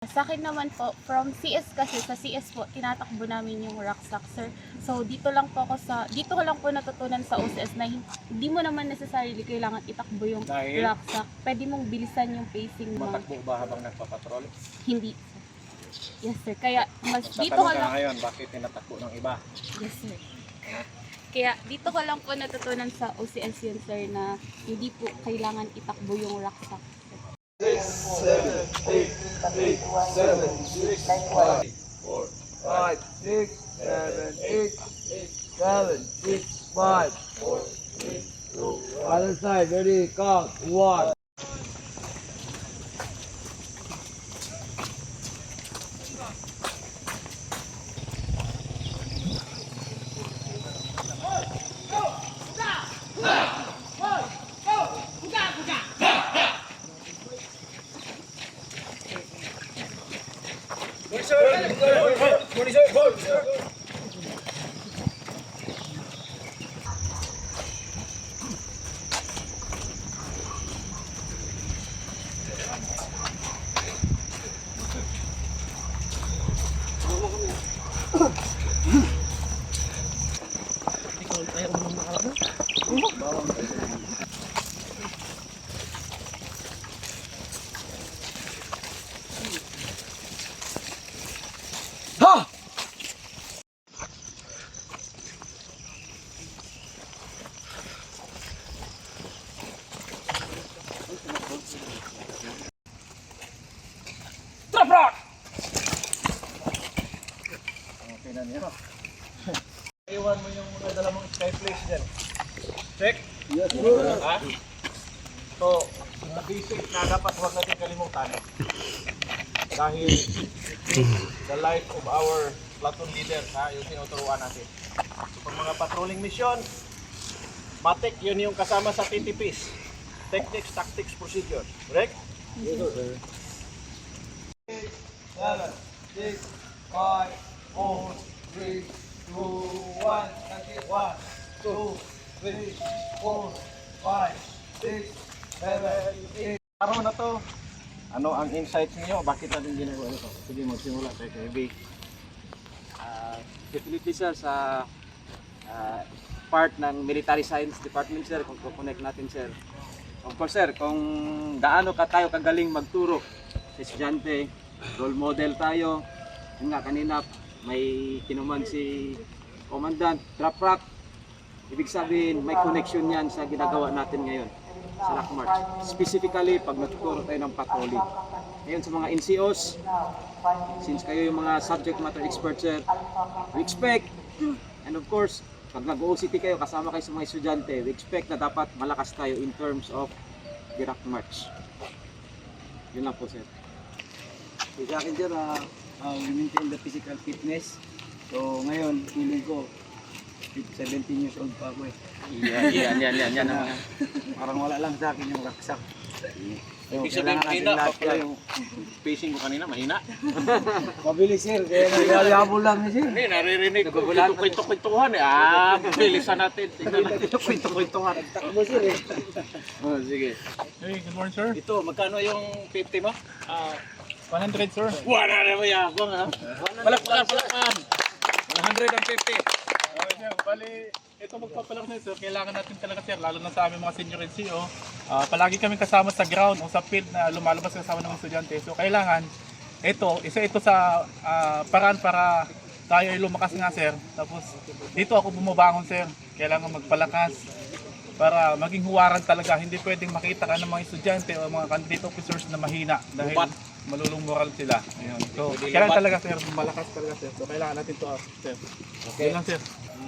Sa akin naman po, from CS kasi, sa CS po, tinatakbo namin yung rucksack, sir. So, dito lang po ako sa, dito ko lang po natutunan sa OCS na hin- hindi mo naman necessarily kailangan itakbo yung Dahil? rucksack. Pwede mong bilisan yung pacing mo. Matakbo ba habang nagpapatrol? Hindi. Yes, sir. Kaya, mas Sa dito ko tanong ka lang, ngayon, bakit tinatakbo ng iba? yes, sir. Kaya dito ko lang po natutunan sa OCS yun, sir, na hindi po kailangan itakbo yung rucksack. five, six, seven, eight, seven, six, five, four, three, two, other side, ready, count, one. Ha! Okay na niyo. Iwan mo yung mga dala mong sky place dyan. Check? Yes, bro. Ha? So, na basic na dapat huwag natin kalimutan. Dahil the life of our platoon leader, ha, yung tinuturuan natin. So, pag mga patrolling mission, matik, yun yung kasama sa TTPs. Techniques, tactics, procedures. Correct? Seven, six, five, four, three, two, one. That's it. One, two, three, four, five, six, seven, eight. Araw na to, ano ang insights niyo? Bakit natin ginagawa ito? Sige, magsimula tayo kay B. Ah, definitely sir sa ah, part ng military science department sir kung connect natin sir of course sir kung gaano ka tayo kagaling magturo sa estudyante role model tayo yun nga kanina may kinuman si commandant drop rock ibig sabihin may connection yan sa ginagawa natin ngayon sa Rock March specifically pag nagtuturo tayo ng patrolling ngayon sa mga NCOs since kayo yung mga subject matter experts sir, we expect, and of course, pag nag-OCT kayo, kasama kayo sa mga estudyante, we expect na dapat malakas tayo in terms of the rock march. Yun lang po sir. So, sa akin sir, ah, ah, we maintain the physical fitness. So ngayon, feeling ko, 17 years old pa ako eh. Yan, yan, yan, yan, yan ang Parang wala lang sa akin yung raksak. So, Ibig sabihin, kailangan natin mahina. lahat kayo. pacing ko kanina, mahina. Mabilis sir, kaya naglalabol lang ni sir. Hindi, naririnig ko. Kwento-kwentuhan eh. Ah, bilisan natin. Tingnan natin yung kwento-kwentuhan. Takbo sir eh. Oh, sige. Hey, good morning, sir. Ito, magkano yung 50 mo? Ah, 100, sir. Wala na mo yabang ha. Palakpakan, palakpakan. 150. Okay, sir. Bali, ito magpapalak na. Kailangan natin talaga, sir, lalo na sa aming mga senior NCO. Ah, palagi kami kasama sa ground o sa field na lumalabas kasama ng mga estudyante. So, kailangan, ito, isa ito sa ah, paraan para tayo ay lumakas nga, sir. Tapos, dito ako bumabangon, sir. Kailangan magpalakas para maging huwaran talaga. Hindi pwedeng makita ka ng mga estudyante o mga candidate officers na mahina dahil Lupat. malulong moral sila. Ayun. So, Pwede kailangan lupat. talaga sir, malakas talaga sir. So, kailangan natin to ah, sir. Okay. lang sir.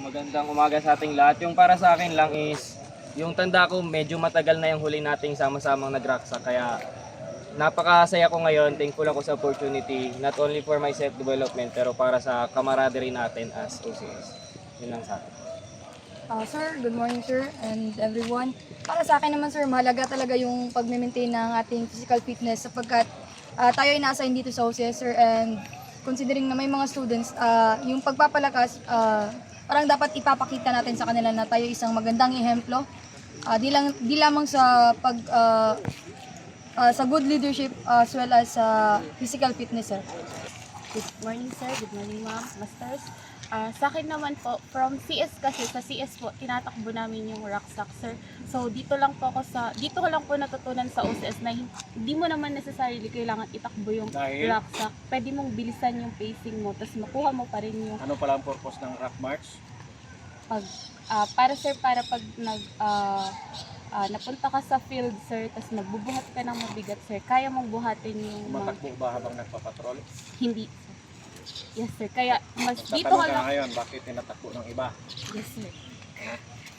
Magandang umaga sa ating lahat. Yung para sa akin lang is, yung tanda ko medyo matagal na yung huli nating sama-samang nagraksa. Kaya napakasaya ko ngayon. Thankful ako sa opportunity. Not only for my self-development, pero para sa camaraderie natin as OCS. Yun lang sa akin. Ah, sir, good morning sir and everyone. Para sa akin naman sir, mahalaga talaga yung pag-maintain ng ating physical fitness sapagkat ah, tayo ay nasa dito sa OCS sir and considering na may mga students, ah, yung pagpapalakas, ah, parang dapat ipapakita natin sa kanila na tayo isang magandang ehemplo. Ah, di, lang, di lamang sa pag ah, ah, sa good leadership as well as sa physical fitness, sir. Good morning sir, good morning ma'am, masters. Ah, sa akin naman po, from CS kasi, sa CS po, tinatakbo namin yung rucksack sir. So dito lang po ako sa, dito ko lang po natutunan sa OCS na hin- hindi mo naman necessarily kailangan itakbo yung Dahil? rucksack. Pwede mong bilisan yung pacing mo, tapos makuha mo pa rin yung Ano pala ang purpose ng rock march? pag, ah, para sir, para pag nag, ah, ah, napunta ka sa field sir, tapos magbubuhat ka ng mabigat sir, kaya mong buhatin yung Matakbo ba habang nagpapatrol? hindi sir. Yes sir, kaya mas dito ko ka lang ngayon, bakit tinatakbo ng iba? Yes, sir.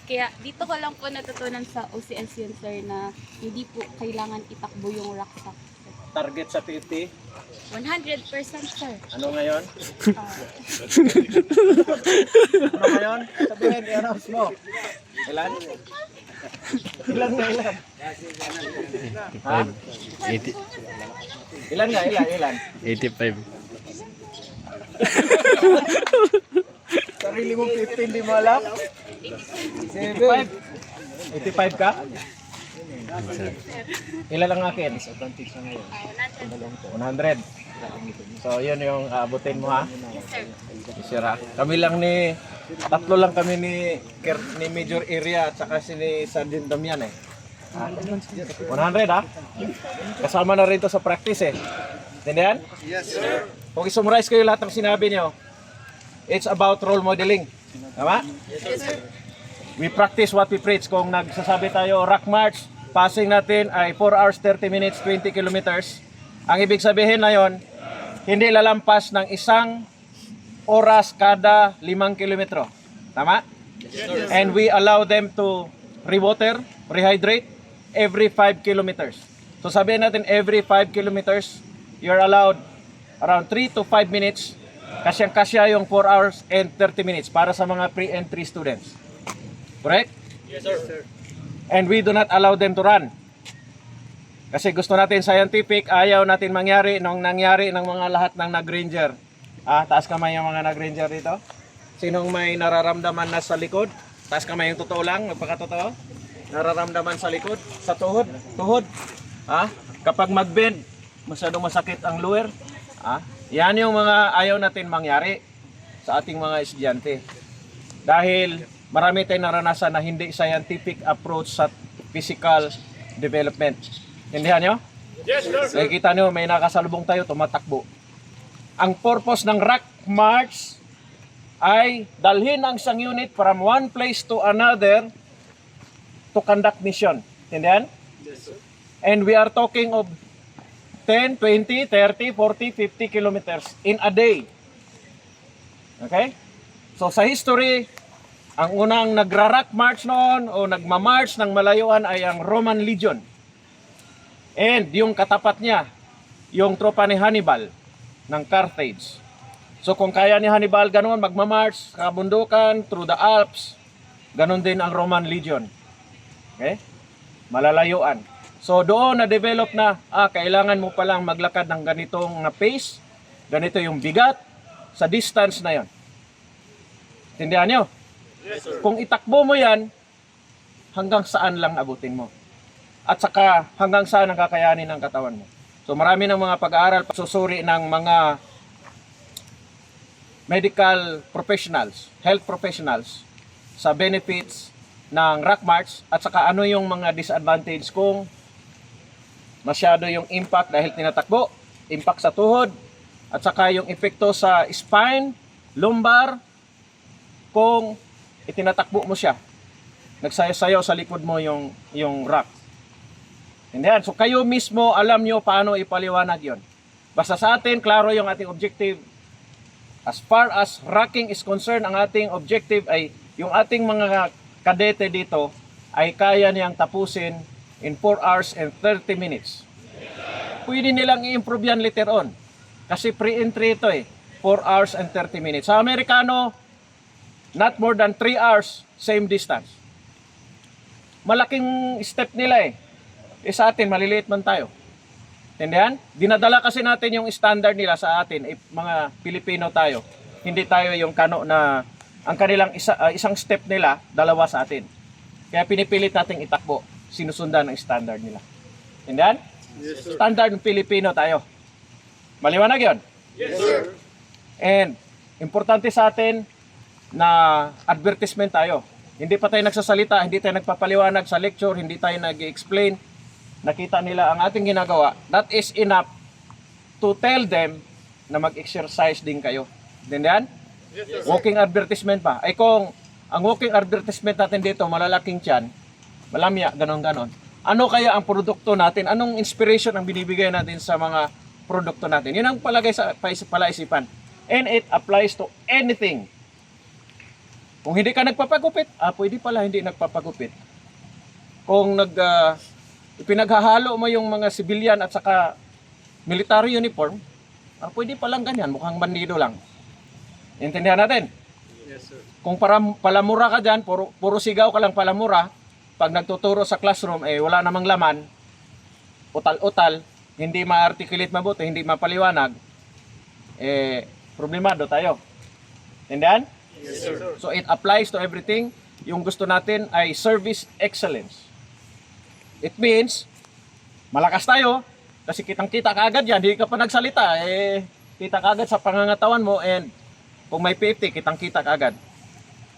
Kaya dito ko lang po natutunan sa OCS yun, sir, na hindi po kailangan itakbo yung rucksack. sir. Target sa 50, 100% sir. ano ngayon? Ah, Ano ngayon? Sabihin, i-announce mo. Ilan? Ilan nga, ilan? Ha? Ilan nga, ilan, ilan? 85. Sarili mong 15, di mo alam? 85? 85 ka? Ilan ang akin? 100. So, yun yung aabutin mo ha? yes, sir. Kami lang ni tatlo lang kami ni ni Major Area at saka si ni Sergeant Damian eh. Ha? 100 ha? Kasama na rin to sa practice eh. Tindihan? Yes, sir. Kung i-summarize yung lahat ng sinabi niyo, it's about role modeling. Tama? Yes, sir. We practice what we preach. Kung nagsasabi tayo, rock march, passing natin ay 4 hours 30 minutes, 20 kilometers. Ang ibig sabihin na yon, hindi lalampas ng isang oras kada 5 kilometro. Tama? And we allow them to rewater, rehydrate every 5 kilometers. So sabihin natin every 5 kilometers, you're allowed around 3 to 5 minutes. Kasyang-kasya yung 4 hours and 30 minutes para sa mga pre-entry students. Correct? Yes, sir. And we do not allow them to run. Kasi gusto natin scientific, ayaw natin mangyari nung nangyari ng mga lahat ng nag-ranger. Ah, taas kamay yung mga nag-ranger dito. Sinong may nararamdaman na sa likod? Taas kamay yung totoo lang, magpakatotoo. Nararamdaman sa likod, sa tuhod, tuhod. Ah, kapag mag-bend, masyadong masakit ang lower. Ah, yan yung mga ayaw natin mangyari sa ating mga estudyante. Dahil marami tayong naranasan na hindi scientific approach sa physical development. Intindihan nyo? Yes, sir. Nakikita nyo, may nakasalubong tayo, tumatakbo. Ang purpose ng Rock March ay dalhin ang isang unit from one place to another to conduct mission. Intindihan? Yes, sir. And we are talking of 10, 20, 30, 40, 50 kilometers in a day. Okay? So sa history, ang unang nagra-rock march noon o nagma-march ng malayuan ay ang Roman Legion. And yung katapat niya, yung tropa ni Hannibal ng Carthage. So kung kaya ni Hannibal ganun magma-march kabundukan through the Alps, ganun din ang Roman Legion. Okay? Malalayuan. So doon na-develop na, ah, kailangan mo palang maglakad ng ganitong na pace, ganito yung bigat, sa distance na yon. Tindihan nyo? Kung itakbo mo yan, hanggang saan lang abutin mo. At saka hanggang saan ang kakayanin ng katawan mo. So marami ng mga pag-aaral, susuri ng mga medical professionals, health professionals sa benefits ng rock march at saka ano yung mga disadvantage kung masyado yung impact dahil tinatakbo, impact sa tuhod, at saka yung epekto sa spine, lumbar, kung itinatakbo mo siya. Nagsayaw-sayaw sa likod mo yung, yung rock. Hindi So kayo mismo alam nyo paano ipaliwanag yon. Basta sa atin, klaro yung ating objective. As far as rocking is concerned, ang ating objective ay yung ating mga kadete dito ay kaya niyang tapusin in 4 hours and 30 minutes. Pwede nilang i-improve yan later on. Kasi pre-entry ito eh. 4 hours and 30 minutes. Sa Amerikano, not more than 3 hours, same distance. Malaking step nila eh. Eh sa atin, maliliit man tayo. Tindihan? Dinadala kasi natin yung standard nila sa atin, eh, mga Pilipino tayo. Hindi tayo yung kano na ang kanilang isa, ah, isang step nila, dalawa sa atin. Kaya pinipilit nating itakbo, sinusundan ang standard nila. Tindihan? Standard Filipino tayo. Maliwanag yon? Yes, sir. And importante sa atin na advertisement tayo. Hindi pa tayo nagsasalita, hindi tayo nagpapaliwanag sa lecture, hindi tayo nag-explain. Nakita nila ang ating ginagawa. That is enough to tell them na mag-exercise din kayo. Dindihan? Walking advertisement pa. Ay kung ang walking advertisement natin dito, malalaking tiyan, malamya, ganon-ganon. Ano kaya ang produkto natin? Anong inspiration ang binibigay natin sa mga produkto natin? Yun ang palagay sa palaisipan. And it applies to anything. Kung hindi ka nagpapagupit, ah, pwede pala hindi nagpapagupit. Kung nag, ah, ipinaghahalo mo yung mga civilian at saka military uniform, ah, pwede palang ganyan, mukhang bandido lang. Intindihan natin? Kung para palamura ka dyan, puro, puro sigaw ka lang palamura, pag nagtuturo sa classroom, eh wala namang laman, utal-utal, hindi ma-articulate mabuti, hindi mapaliwanag, eh, problemado tayo. Intindihan? So it applies to everything. Yung gusto natin ay service excellence. It means, malakas tayo, kasi kitang-kita ka agad yan, hindi ka pa nagsalita, eh, kita ka agad sa pangangatawan mo, and kung may 50, kitang-kita ka agad.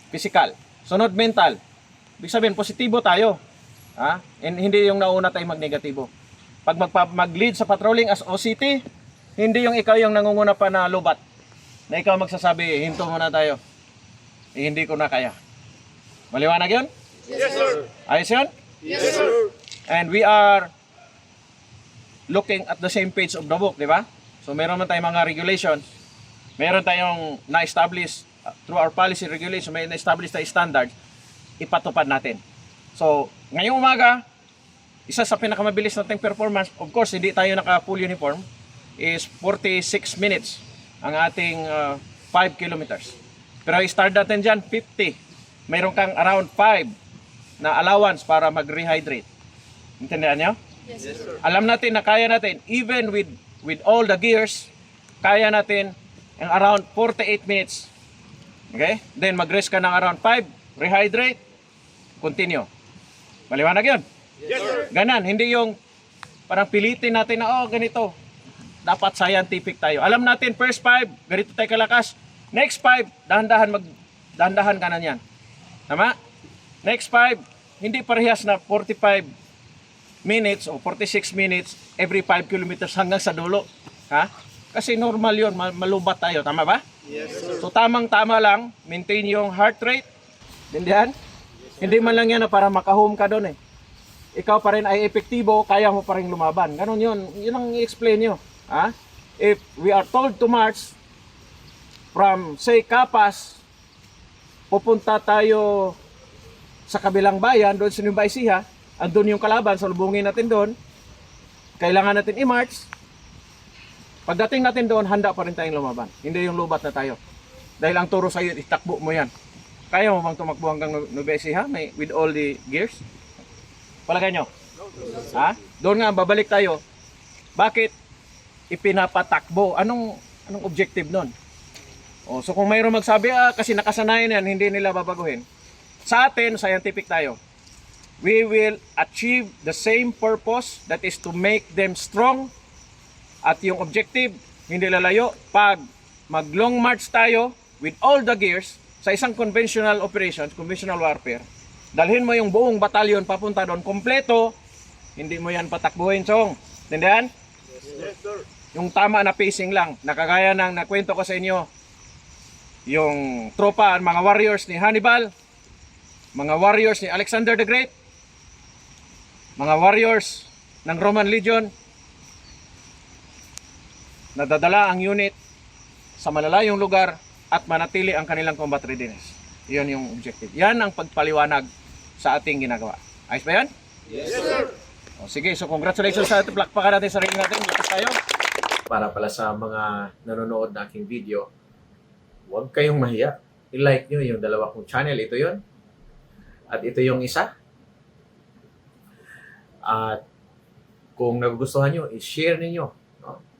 Physical. Sunod, mental. Ibig sabihin, positibo tayo. Ha? And hindi yung nauna tayo mag-negatibo. Pag magpa- mag-lead sa patrolling as OCT, hindi yung ikaw yung nangunguna pa na lubat. Na ikaw magsasabi, hinto muna tayo. Eh, hindi ko na kaya. Maliwanag yun? Yes, sir. Ayos yun? Yes, sir. And we are looking at the same page of the book, di ba? So meron man tayong mga regulations, meron tayong na-establish uh, through our policy regulation, may na-establish tayo standards, ipatupad natin. So, ngayong umaga, isa sa pinakamabilis nating performance, of course, hindi tayo naka full uniform, is 46 minutes ang ating uh, 5 kilometers. Pero i-start natin dyan, 50. Mayroon kang around 5 na allowance para mag-rehydrate. Intindihan nyo? Alam natin na kaya natin, even with with all the gears, kaya natin ang around 48 minutes. Okay? Then mag-rest ka ng around 5, rehydrate, continue. Maliwanag yun? Yes, sir. Ganan, hindi yung parang pilitin natin na, oh, ganito. Dapat scientific tayo. Alam natin, first 5, ganito tayo kalakas. Next 5, dahan-dahan mag dahan-dahan ka na yan. Tama? Next 5, hindi parehas na 45 minutes o 46 minutes every 5 kilometers hanggang sa dulo. Ha? Kasi normal yon malubat tayo. Tama ba? Yes, sir. So tamang-tama lang, maintain yung heart rate. Dindihan? Hindi man lang yan na para makahome ka doon eh. Ikaw pa rin ay epektibo, kaya mo pa rin lumaban. Ganon yun. Yun ang i-explain nyo. Ha? If we are told to march from, say, Kapas, pupunta tayo sa kabilang bayan, doon sa Nueva Ecija, andun yung kalaban, salubungin natin doon, kailangan natin i-march, pagdating natin doon, handa pa rin tayong lumaban. Hindi yung lubat na tayo. Dahil ang turo sa'yo, itakbo mo yan. Kaya mo bang tumakbo hanggang Nueva Ecija may, with all the gears? Palagay nyo? Ha? Doon nga, babalik tayo. Bakit ipinapatakbo? Anong, anong objective nun? O, so kung mayroong magsabi, ah, kasi nakasanayan yan, hindi nila babaguhin. Sa atin, scientific tayo. We will achieve the same purpose, that is to make them strong. At yung objective, hindi lalayo. Pag mag long march tayo with all the gears sa isang conventional operations, conventional warfare, dalhin mo yung buong batalyon papunta doon, kompleto, hindi mo yan patakbuhin, Chong. Tindihan? Yes, sir. Yung tama na pacing lang. Nakagaya ng nakwento ko sa inyo, yung tropa, mga warriors ni Hannibal, mga warriors ni Alexander the Great, mga warriors ng Roman Legion, nadadala ang unit sa malalayong lugar at manatili ang kanilang combat readiness. Iyon yung objective. Yan ang pagpaliwanag sa ating ginagawa. Ayos ba yan? Yes, sir. O, sige, so congratulations sa ating plakpakan natin sarili natin. Lakas tayo. Para pala sa mga nanonood na aking video, huwag kayong mahiya. I-like nyo yung dalawa kong channel. Ito yon At ito yung isa. At kung nagugustuhan nyo, i-share ninyo.